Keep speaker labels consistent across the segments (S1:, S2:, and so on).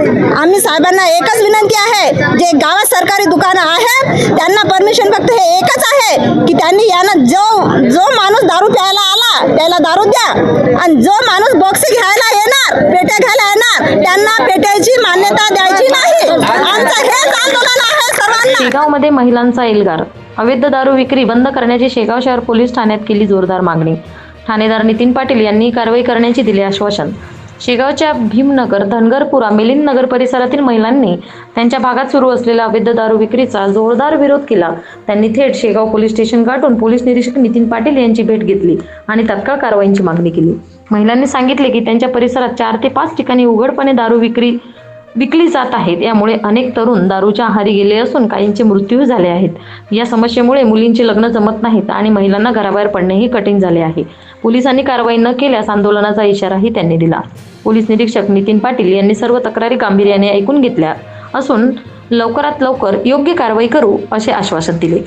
S1: आम्ही साहेबांना एकच विनंती आहे जे गावात सरकारी दुकानं आहे त्यांना परमिशन फक्त हे एकच आहे की त्यांनी यांना जो जो माणूस दारू प्यायला आला त्याला दारू द्या. आणि जो माणूस बॉक्स घ्यायला येणार पेट्या घ्यायला येणार त्यांना पेट्याची मान्यता द्यायची नाही. आमचं हेच आंदोलन आहे सर्वांना.
S2: शेगावमध्ये महिलांचा एल्गार. अवैध दारू विक्री बंद करण्याची शेगाव शहर पोलीस ठाण्यात केली जोरदार मागणी. ठाणेदार नितीन पाटील यांनी कारवाई करण्याचे दिले आश्वासन. शेगावच्या भीमनगर धनगरपुरा मिलिंद नगर परिसरातील महिलांनी त्यांच्या भागात सुरू असलेला अवैध दारू विक्रीचा जोरदार विरोध केला. त्यांनी थेट शेगाव पोलीस स्टेशन गाठून पोलीस निरीक्षक नितीन पाटील यांची भेट घेतली आणि तत्काळ कारवाईची मागणी केली. महिलांनी सांगितले की त्यांच्या परिसरात चार ते पाच ठिकाणी उघडपणे दारू विक्री विकली जात आहेत. यामुळे अनेक तरुण दारूच्या आहारी गेले असून काहींचे मृत्यू झाले आहेत. या समस्येमुळे मुलींचे लग्न जमत नाहीत आणि महिलांना घराबाहेर पडणेही कठीण झाले आहे. पोलिसांनी कारवाई न केल्यास आंदोलनाचा इशाराही त्यांनी दिला. पोलीस निरीक्षक नितीन पाटील यांनी सर्व तक्रारी गांभीर्याने ऐकून घेतल्या असून लवकरात लवकर योग्य कारवाई करू असे आश्वासन दिले.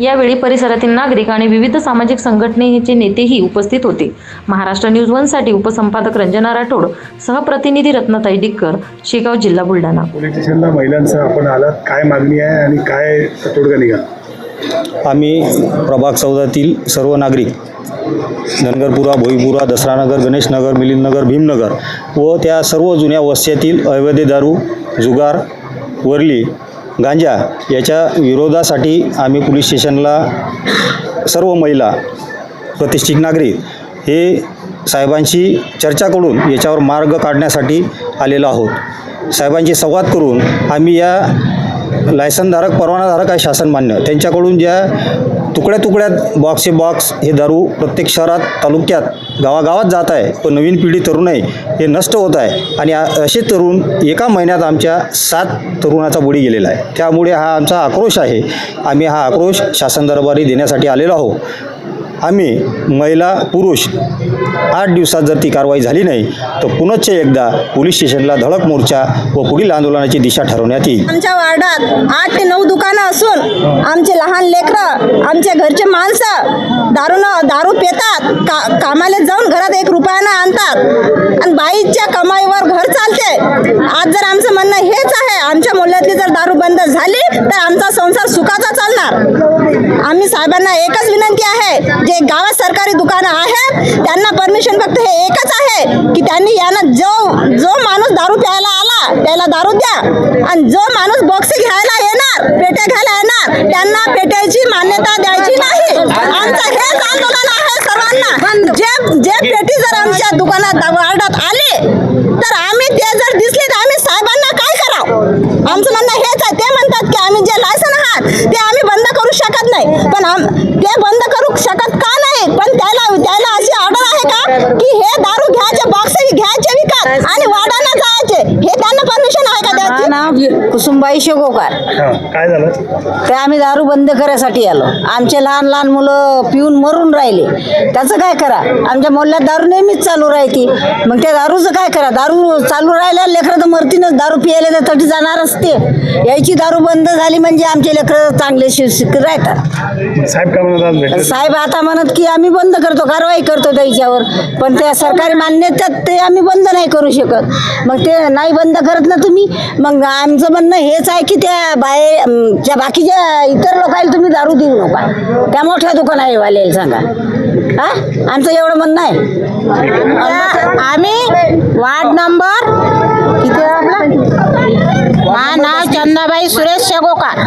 S2: यावेळी परिसरातील नागरिक आणि विविध सामाजिक संघटनेचे नेतेही उपस्थित होते. महाराष्ट्र न्यूज वनसाठी उपसंपादक रंजना राठोड सहप्रतिनिधी रत्नताई डिक्कर शेगाव जिल्हा बुलढाणा.
S3: पोलीस स्टेशनला महिलांचा आपण आलात. काय मागणी आहे आणि काय तोडगा निघाला?
S4: आम्ही प्रभाग चौदातील सर्व नागरिक धनगरपुरा भोईपुरा दसरानगर गणेशनगर मिलिंदनगर भीमनगर व त्या सर्व जुन्या वस्त्यातील अवैध दारू जुगार वरली गांजा याच्या विरोधासाठी आम्ही पोलीस स्टेशनला सर्व महिला प्रतिष्ठित नागरिक हे साहेबांशी चर्चा करून याच्यावर मार्ग काढण्यासाठी आलेलो आहोत. साहेबांशी संवाद करून आम्ही या लायसनधारक परवानाधारक आहे शासनमान्य. त्यांच्याकडून ज्या तुकड्या तुकड्यात बॉक्सचे बॉक्स हे दारू प्रत्येक शहरात तालुक्यात गावागावात जात आहे. पण नवीन पिढी तरुण आहे हे नष्ट होत आहे. आणि असे तरुण एका महिन्यात आमच्या सात तरुणाचा बुडी गेलेला आहे. त्यामुळे हा आमचा आक्रोश आहे. आम्ही हा आक्रोश शासन दरबारी देण्यासाठी आलेलो आहोत. आम्ही महिला पुरुष आठ दिवसात जर ती कारवाई झाली नाही तर पुनश्च एकदा पोलीस स्टेशनला धडक मोर्चा व पुढील आंदोलनाची दिशा ठरवण्यात येईल.
S1: आमच्या वार्डात आठ ते नऊ दुकानं असून आमचे लहान लेकरं आमच्या घरचे माणसं दारू दारू पितात का कामाला जाऊन घरात एक रुपयानं आणतात. आणि बाईच्या कमाईवर घर चालते आज जर आमचं म्हणणं हेच आहे आमच्या मूल्यातली जर दारू बंद झाली तर आमचा संसार सुखाचा चालणार. आम्ही साहेबांना एकच विनंती आहे जे गावात सरकारी दुकानं आहे त्यांना परमिशन फक्त हे एकच आहे की त्यांनी यांना जो जो माणूस दारू प्यायला आला त्याला दारू द्या. आणि जो माणूस बॉक्स घ्यायला येणार पेट्या घ्यायला येणार त्यांना पेट्याची मान्यता द्यायची नाही. आमचं हेच आंदोलन आहे सर्वांना. जे जे पेटी जर आमच्या दुकानात वार्डात आले तर आम्ही ते जर दिसले तर आम्ही साहेबांना काय करावं? आमचं म्हणणं हेच आहे. ते म्हणतात की आम्ही जे लायसन आहात ते आम्ही बंद करू शकत नाही. पण आम ते बंद करू शकत का नाही पण त्याला त्याला अशी ऑर्डर आहे का की हे दारू घ्यायचे बॉक्स घ्यायचे विकत आणि वाडाना जायचे हे त्यांना परमिशन आहे का
S5: माझं
S1: द्यायची
S5: कुसुमबाई शेगोकार
S3: हां काय झालं?
S5: ते आम्ही दारू बंद करायसाठी आलो. आमचे लहान लहान मुलं पिऊन मरून राहिले. त्याचं काय करा? आमच्या मोहल्ल्यात दारू नेहमीच चालू राहते. मग त्या दारूचं काय करा? दारू चालू राहिल्या लेकरं तर मरतीनच दारू पियाले तर तटी जाणारच ते. यायची दारू बंद झाली म्हणजे आमचे लेकरं चांगले शिक राहतात.
S3: साहेब काय म्हणत आज भेटले
S5: साहेब आता म्हणत की आम्ही बंद करतो कारवाई करतो त्याच्यावर. पण त्या सरकारी मान्यतेत ते आम्ही बंद नाही करू शकत. मग ते नाही बंद करत ना तुम्ही मग आमचं म्हणणं हेच आहे की त्या बाहे अं, ज्या बाकीच्या इतर लोकांना तुम्ही दारू देऊ नका. त्या मोठ्या दुकानावाल्याला सांगा. हा? आमचं एवढं म्हणणं आहे. आम्ही वार्ड नंबर किती आहे नाव चंदाबाई सुरेश शेगोकार.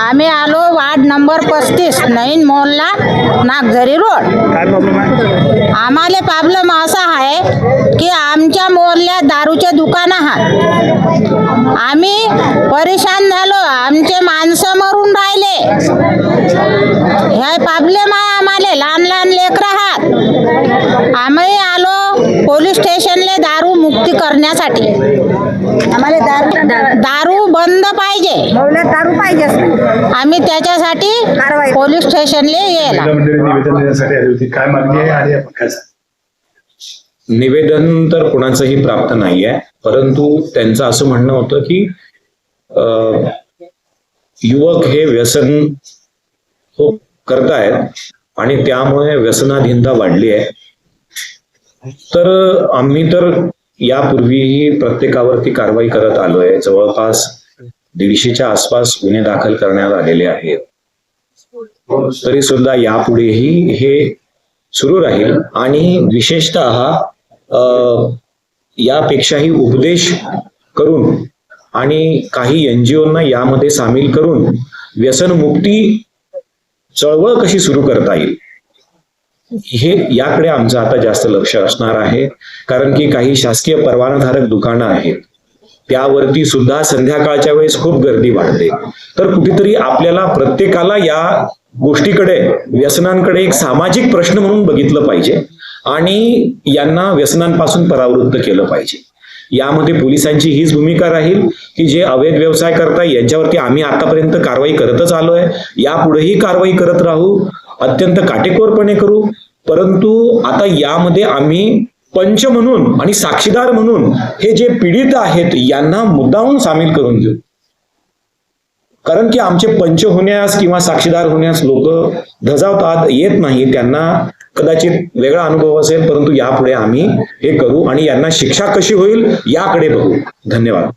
S5: आम्ही आलो वार्ड नंबर पस्तीस नवीन मोहल्ला नागझरी रोड.
S3: आहे?
S5: आम्हाला प्रॉब्लेम असा आहे की आमच्या मोहल्ल्यात दारूचे दुकान आहात. आम्ही परेशान झालो. आमचे माणसं मरून राहिले. ह्या प्रॉब्लेम आहे आम्हाला. लहान लहान लेकरं आहात. आम्ही आलो पोलीस स्टेशनले दारू मुक्ती करण्यासाठी. आम्हाला दारू दारू बंद पाहिजे. दारू पाहिजे आम्ही त्याच्यासाठी पोलीस स्टेशनले
S3: मंडळी निवेदन देण्यासाठी आली होती. काय मागणी आहे आणि आपण काय सांगू?
S6: निवेदन तर कुणाचंही प्राप्त नाही आहे परंतु त्यांचं असं म्हणणं होतं की युवक हे व्यसन हो करतायत आणि त्यामुळे व्यसनाधीनता वाढली आहे. तर आम्ही तर यापूर्वीही प्रत्येकावरती कारवाई करत आलोय. जवळपास दीडशेच्या आसपास गुन्हे दाखल करण्यात आलेले आहेत. तरी सुद्धा यापुढेही हे सुरू राहील आणि विशेषतः यापेक्षाही उपदेश करून आणि काही एनजीओना यामध्ये सामील करून व्यसनमुक्ती चळवळ कशी सुरू करता येईल? हे याकडे आमचं आता जास्त लक्ष असणार आहे. कारण की काही शासकीय परवानाधारक दुकानं आहेत. त्यावरती सुद्धा संध्याकाळच्या वेळेस खूप गर्दी वाढते. तर कुठेतरी आपल्याला प्रत्येकाला या गोष्टीकडे व्यसनांकडे एक सामाजिक प्रश्न म्हणून बघितलं पाहिजे आणि यांना व्यसनांपासून परावृत्त केलं पाहिजे. यामध्ये पोलिसांची हीच भूमिका राहील की जे अवैध व्यवसाय करताय यांच्यावरती आम्ही आतापर्यंत कारवाई करतच आलोय. यापुढेही कारवाई करत राहू. अत्यंत काटेकोरपणे करू. परंतु आता यामध्ये आम्ही पंच म्हणून आणि साक्षीदार म्हणून हे जे पीडित आहेत यांना मुद्दाहून सामील करून घेऊ. कारण की आमचे पंच होण्यास किंवा साक्षीदार होण्यास लोक धजावतात येत नाही. त्यांना कदाचित वेगळा अनुभव असेल परंतु यापुढे आम्ही हे करू आणि यांना शिक्षा कशी होईल याकडे बघू. धन्यवाद.